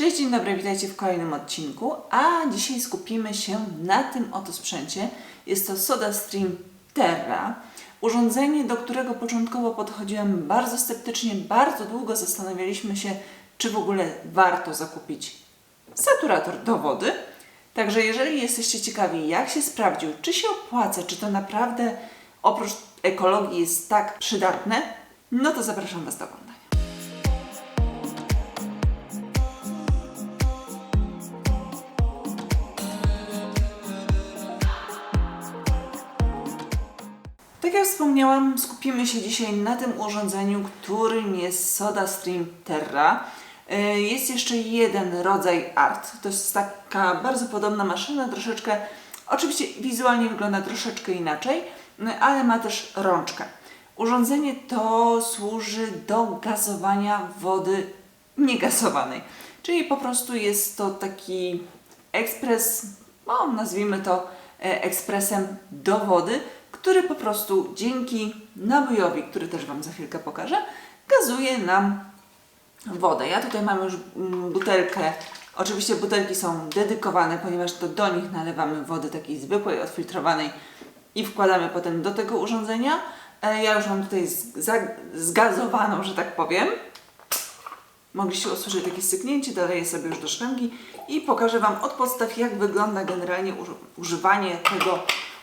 Cześć, dzień dobry, witajcie w kolejnym odcinku, a dzisiaj skupimy się na tym oto sprzęcie. Jest to SodaStream Terra, urządzenie, do którego początkowo podchodziłem bardzo sceptycznie, bardzo długo zastanawialiśmy się, czy w ogóle warto zakupić saturator do wody. Także jeżeli jesteście ciekawi, jak się sprawdził, czy się opłaca, czy to naprawdę oprócz ekologii jest tak przydatne, no to zapraszam Was do oglądania. Wspomniałam, skupimy się dzisiaj na tym urządzeniu, którym jest SodaStream Terra. Y, Jest jeszcze jeden rodzaj art. To jest taka bardzo podobna maszyna, troszeczkę, oczywiście wizualnie wygląda troszeczkę inaczej, ale ma też rączkę. Urządzenie to służy do gazowania wody niegazowanej, czyli po prostu jest to taki ekspres, no nazwijmy to e, ekspresem do wody, który po prostu dzięki nabojowi, który też Wam za chwilkę pokażę, gazuje nam wodę. Ja tutaj mam już mm, butelkę. Oczywiście butelki są dedykowane, ponieważ to do nich nalewamy wody takiej zwykłej, odfiltrowanej i wkładamy potem do tego urządzenia. E, Ja już mam tutaj zgazowaną, że tak powiem. Mogliście usłyszeć takie syknięcie, doleję sobie już do szklanki i pokażę Wam od podstaw, jak wygląda generalnie uży- używanie tego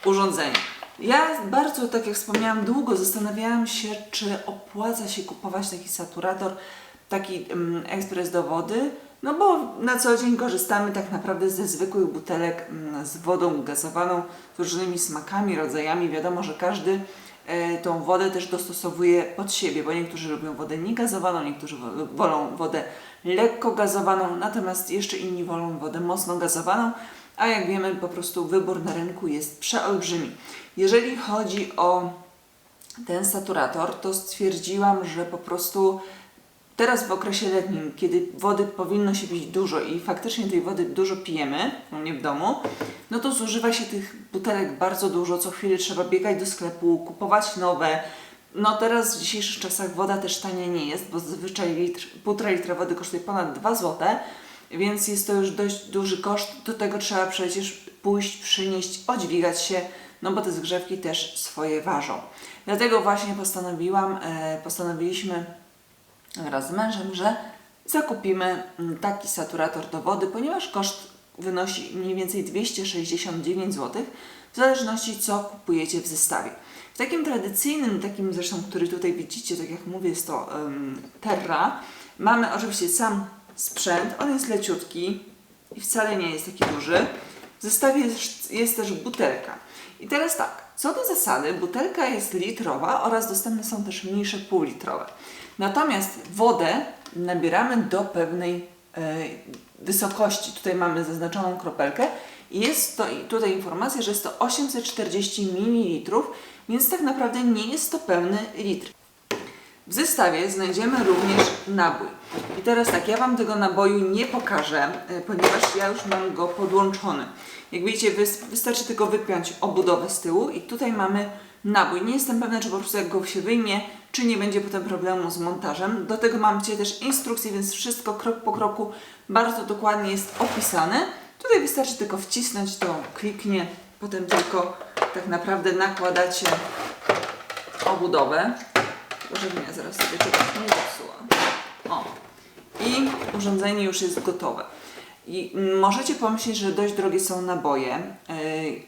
urządzenia. Ja bardzo, tak jak wspomniałam, długo zastanawiałam się, czy opłaca się kupować taki saturator, taki mm, ekspres do wody, no bo na co dzień korzystamy tak naprawdę ze zwykłych butelek mm, z wodą gazowaną, z różnymi smakami, rodzajami. Wiadomo, że każdy e, tą wodę też dostosowuje pod siebie, bo niektórzy lubią wodę niegazowaną, niektórzy wo- wolą wodę lekko gazowaną, natomiast jeszcze inni wolą wodę mocno gazowaną, a jak wiemy, po prostu wybór na rynku jest przeolbrzymi. Jeżeli chodzi o ten saturator, to stwierdziłam, że po prostu teraz w okresie letnim, kiedy wody powinno się pić dużo i faktycznie tej wody dużo pijemy, u mnie w domu, no to zużywa się tych butelek bardzo dużo, co chwilę trzeba biegać do sklepu, kupować nowe. No teraz w dzisiejszych czasach woda też tania nie jest, bo zazwyczaj litr, półtora litra wody kosztuje ponad 2 zł, więc jest to już dość duży koszt. Do tego trzeba przecież pójść, przynieść, odźwigać się, no bo te zgrzewki też swoje ważą. Dlatego właśnie postanowiłam, e, postanowiliśmy wraz z mężem, że zakupimy mm, taki saturator do wody, ponieważ koszt wynosi mniej więcej 269 zł, w zależności co kupujecie w zestawie. W takim tradycyjnym, takim zresztą, który tutaj widzicie, tak jak mówię, jest to em, Terra, mamy oczywiście sam sprzęt, on jest leciutki i wcale nie jest taki duży. W zestawie jest, jest też butelka. I teraz tak, co do zasady, butelka jest litrowa oraz dostępne są też mniejsze półlitrowe. Natomiast wodę nabieramy do pewnej e, wysokości. Tutaj mamy zaznaczoną kropelkę i jest to tutaj informacja, że jest to 840 ml, więc tak naprawdę nie jest to pełny litr. W zestawie znajdziemy również nabój. I teraz tak, ja Wam tego naboju nie pokażę, e, ponieważ ja już mam go podłączony. Jak widzicie, wys- wystarczy tylko wypiąć obudowę z tyłu i tutaj mamy nabój. Nie jestem pewna, czy po prostu jak go się wyjmie, czy nie będzie potem problemu z montażem. Do tego mam Cię też instrukcję, więc wszystko krok po kroku bardzo dokładnie jest opisane. Tutaj wystarczy tylko wcisnąć to, kliknie, potem tylko tak naprawdę nakładacie obudowę. Żebym ja zaraz sobie czegoś nie zepsuła. O. I urządzenie już jest gotowe. I możecie pomyśleć, że dość drogie są naboje, yy,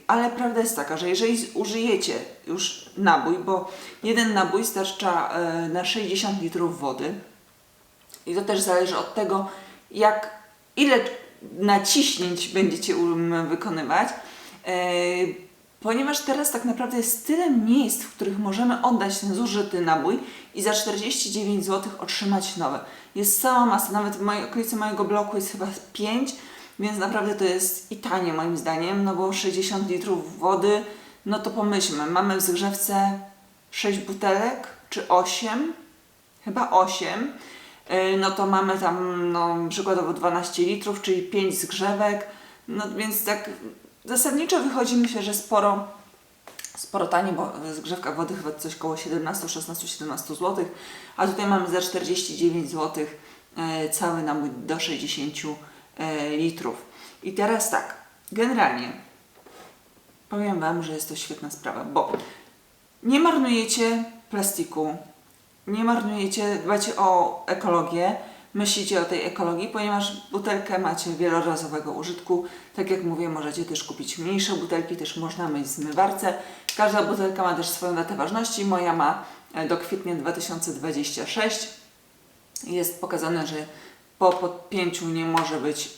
ale prawda jest taka, że jeżeli użyjecie już nabój, bo jeden nabój starcza yy, na 60 litrów wody i to też zależy od tego, jak ile naciśnięć będziecie wykonywać. Ponieważ teraz tak naprawdę jest tyle miejsc, w których możemy oddać ten zużyty nabój i za 49 zł otrzymać nowe. Jest cała masa, nawet w mojej okolicy mojego bloku jest chyba 5, więc naprawdę to jest i tanie moim zdaniem, no bo 60 litrów wody, no to pomyślmy, mamy w zgrzewce 6 butelek czy 8, chyba 8, Yy, no to mamy tam no, przykładowo 12 litrów, czyli 5 zgrzewek, no więc tak zasadniczo wychodzi myślę, że sporo, sporo taniej, bo zgrzewka wody chyba coś koło 17, 16, 17 zł, a tutaj mamy za 49 zł e, cały nabój do 60 e, litrów. I teraz tak, generalnie powiem Wam, że jest to świetna sprawa, bo nie marnujecie plastiku, nie marnujecie, dbacie o ekologię, myślicie o tej ekologii, ponieważ butelkę macie wielorazowego użytku. Tak jak mówię, możecie też kupić mniejsze butelki, też można myć w zmywarce. Każda butelka ma też swoją datę ważności. Moja ma e, do kwietnia 2026. Jest pokazane, że po podpięciu nie może być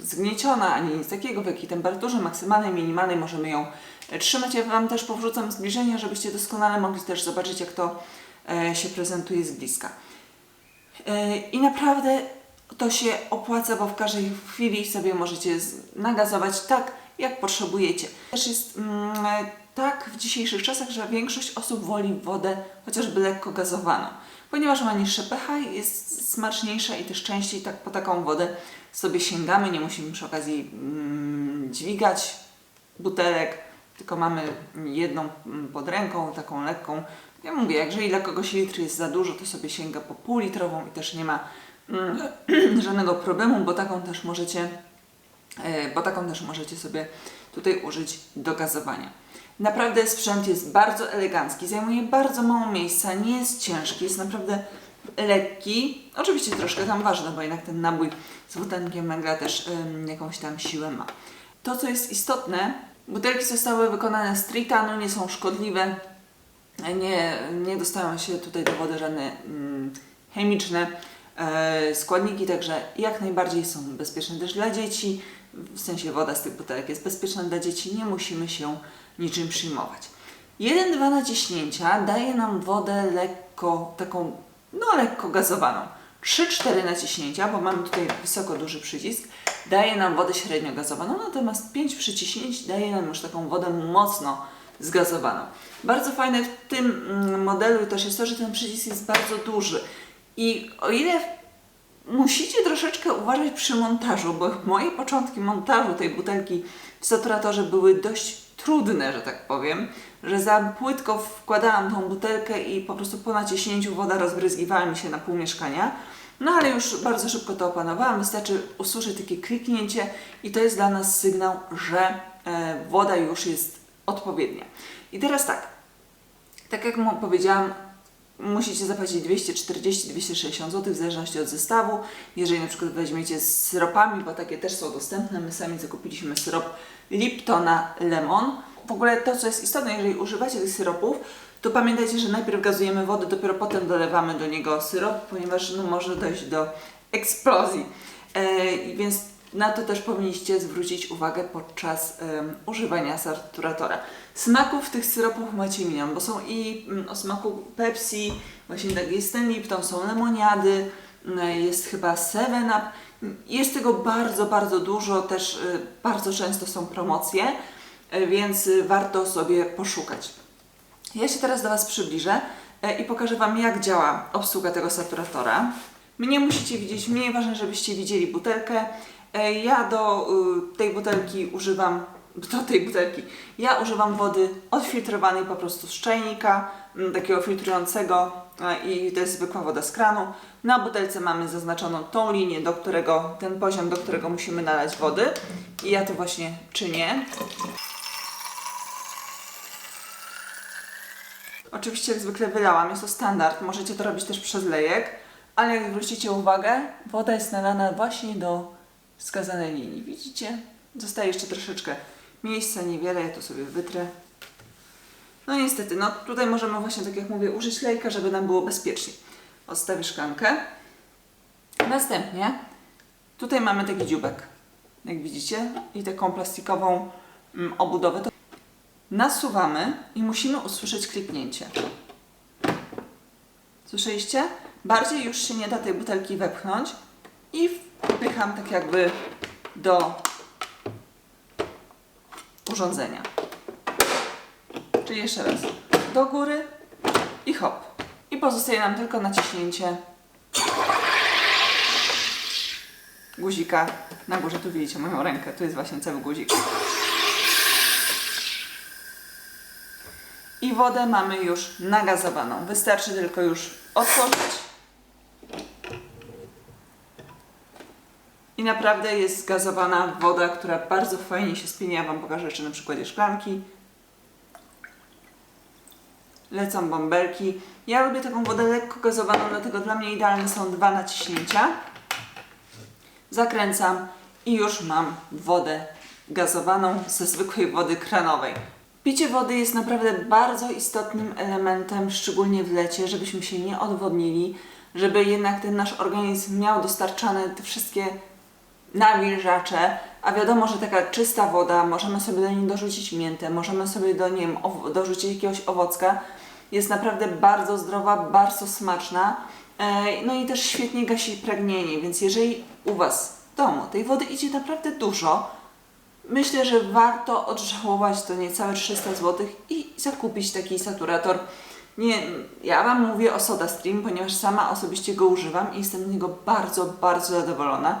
zgnieciona ani nic takiego, w jakiej temperaturze maksymalnej, minimalnej możemy ją e, trzymać. Ja Wam też powrzucam zbliżenie, żebyście doskonale mogli też zobaczyć, jak to e, się prezentuje z bliska. I naprawdę to się opłaca, bo w każdej chwili sobie możecie nagazować tak, jak potrzebujecie. Też jest mm, tak w dzisiejszych czasach, że większość osób woli wodę chociażby lekko gazowaną, ponieważ ma niższe pH, jest smaczniejsza i też częściej tak po taką wodę sobie sięgamy. Nie musimy przy okazji mm, dźwigać butelek, tylko mamy jedną mm, pod ręką, taką lekką. Ja mówię, jeżeli dla kogoś litr jest za dużo, to sobie sięga po półlitrową i też nie ma mm, żadnego problemu, bo taką też możecie, e, bo taką też możecie sobie tutaj użyć do gazowania. Naprawdę sprzęt jest bardzo elegancki, zajmuje bardzo mało miejsca, nie jest ciężki, jest naprawdę lekki. Oczywiście troszkę tam ważny, bo jednak ten nabój z dwutlenkiem węgla też jakąś tam siłę ma. To, co jest istotne, butelki zostały wykonane z tritanu, nie są szkodliwe, nie, nie dostają się tutaj do wody żadne mm, chemiczne e, składniki, także jak najbardziej są bezpieczne też dla dzieci. W sensie woda z tych butelek jest bezpieczna dla dzieci, nie musimy się niczym przyjmować. 1,2 naciśnięcia daje nam wodę lekko, taką, no lekko gazowaną. 3-4 naciśnięcia, bo mamy tutaj wysoko duży przycisk, daje nam wodę średnio gazowaną, natomiast 5 przyciśnięć daje nam już taką wodę mocno zgazowaną. Bardzo fajne w tym mm, modelu też jest to, że ten przycisk jest bardzo duży. I o ile musicie troszeczkę uważać przy montażu, bo moje początki montażu tej butelki w saturatorze były dość trudne, że tak powiem, że za płytko wkładałam tą butelkę i po prostu po naciśnięciu woda rozbryzgiwała mi się na pół mieszkania. No ale już bardzo szybko to opanowałam, wystarczy usłyszeć takie kliknięcie i to jest dla nas sygnał, że e, woda już jest odpowiednia. I teraz tak, tak jak powiedziałam, musicie zapłacić 240-260 zł w zależności od zestawu. Jeżeli na przykład weźmiecie z syropami, bo takie też są dostępne, my sami zakupiliśmy syrop Liptona Lemon. W ogóle to, co jest istotne, jeżeli używacie tych syropów, to pamiętajcie, że najpierw gazujemy wodę, dopiero potem dolewamy do niego syrop, ponieważ no, może dojść do eksplozji. E, więc na to też powinniście zwrócić uwagę podczas em, używania saturatora. Smaków tych syropów macie milion, bo są i mm, o smaku Pepsi, właśnie tak jest ten Lipton, są lemoniady, mm, jest chyba 7up. Jest tego bardzo, bardzo dużo, też y, bardzo często są promocje, y, więc y, warto sobie poszukać. Ja się teraz do Was przybliżę e, i pokażę Wam, jak działa obsługa tego saturatora. Mnie musicie widzieć, mnie ważne, żebyście widzieli butelkę. E, Ja do y, tej butelki używam, do tej butelki, ja używam wody odfiltrowanej po prostu z czajnika, m, takiego filtrującego e, i to jest zwykła woda z kranu. Na butelce mamy zaznaczoną tą linię, do którego, ten poziom, do którego musimy nalać wody. I ja to właśnie czynię. Oczywiście jak zwykle wylałam, jest to standard, możecie to robić też przez lejek, ale jak zwrócicie uwagę, woda jest nalana właśnie do wskazanej linii. Widzicie? Zostaje jeszcze troszeczkę miejsca, niewiele, ja to sobie wytrę. No niestety, no tutaj możemy właśnie, tak jak mówię, użyć lejka, żeby nam było bezpiecznie. Odstawię szklankę. Następnie tutaj mamy taki dziubek, jak widzicie, i taką plastikową mm, obudowę. To nasuwamy i musimy usłyszeć kliknięcie. Słyszeliście? Bardziej już się nie da tej butelki wepchnąć i wpycham tak jakby do urządzenia. Czyli jeszcze raz. Do góry i hop. I pozostaje nam tylko naciśnięcie guzika na górze. Tu widzicie moją rękę. Tu jest właśnie cały guzik. I wodę mamy już nagazowaną. Wystarczy tylko już otworzyć I naprawdę jest gazowana woda, która bardzo fajnie się spienia. Ja Wam pokażę jeszcze na przykładzie szklanki. Lecą bąbelki. Ja lubię taką wodę lekko gazowaną, dlatego dla mnie idealne są dwa naciśnięcia. Zakręcam i już mam wodę gazowaną ze zwykłej wody kranowej. Picie wody jest naprawdę bardzo istotnym elementem, szczególnie w lecie, żebyśmy się nie odwodnili, żeby jednak ten nasz organizm miał dostarczane te wszystkie nawilżacze, a wiadomo, że taka czysta woda, możemy sobie do niej dorzucić miętę, możemy sobie do niej dorzucić jakiegoś owocka, jest naprawdę bardzo zdrowa, bardzo smaczna, e, no i też świetnie gasi pragnienie, więc jeżeli u Was w domu tej wody idzie naprawdę dużo, myślę, że warto odżałować to niecałe 300 zł i zakupić taki saturator. Nie, ja Wam mówię o SodaStream, ponieważ sama osobiście go używam i jestem z niego bardzo, bardzo zadowolona.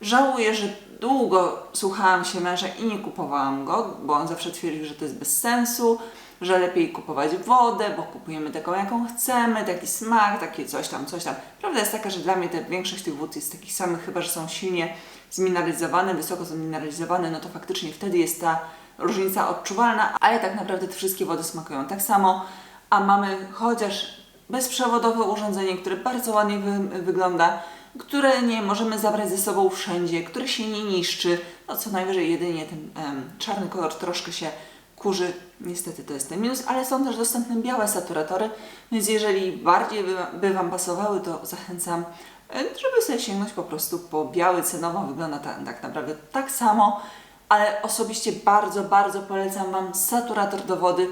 Żałuję, że długo słuchałam się męża i nie kupowałam go, bo on zawsze twierdził, że to jest bez sensu, że lepiej kupować wodę, bo kupujemy taką, jaką chcemy, taki smak, takie coś tam, coś tam. Prawda jest taka, że dla mnie te, większość tych wód jest takich samych, chyba że są silnie zmineralizowane, wysoko zmineralizowane, no to faktycznie wtedy jest ta różnica odczuwalna, ale tak naprawdę te wszystkie wody smakują tak samo, a mamy chociaż bezprzewodowe urządzenie, które bardzo ładnie wy, wygląda, które nie możemy zabrać ze sobą wszędzie, które się nie niszczy, no co najwyżej jedynie ten czarny kolor troszkę się kurzy, niestety to jest ten minus, ale są też dostępne białe saturatory, więc jeżeli bardziej by, by Wam pasowały, to zachęcam, żeby sobie sięgnąć po prostu po biały, cenowo. Wygląda tak, tak naprawdę tak samo, ale osobiście bardzo, bardzo polecam Wam saturator do wody,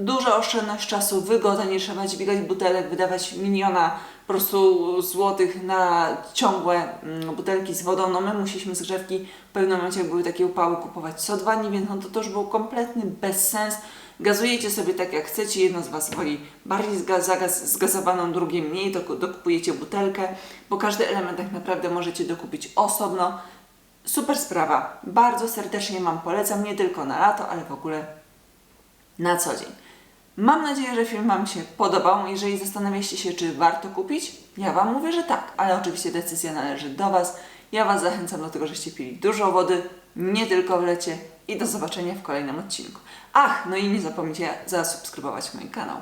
duża oszczędność czasu, wygoda, nie trzeba dźwigać butelek, wydawać miliona po prostu złotych na ciągłe mm, butelki z wodą. No my musieliśmy z grzewki w pewnym momencie, jak były takie upały, kupować co dwa dni, więc no to, już był kompletny bezsens. Gazujecie sobie tak jak chcecie, jedno z Was woli bardziej zgazowaną, drugie mniej, to dokupujecie butelkę, bo każdy element tak naprawdę możecie dokupić osobno. Super sprawa, bardzo serdecznie Wam polecam, nie tylko na lato, ale w ogóle na co dzień. Mam nadzieję, że film Wam się podobał. Jeżeli zastanawiacie się, czy warto kupić, ja Wam mówię, że tak, ale oczywiście decyzja należy do Was. Ja Was zachęcam do tego, żeście pili dużo wody, nie tylko w lecie i do zobaczenia w kolejnym odcinku. Ach, no i nie zapomnijcie zasubskrybować mój kanał.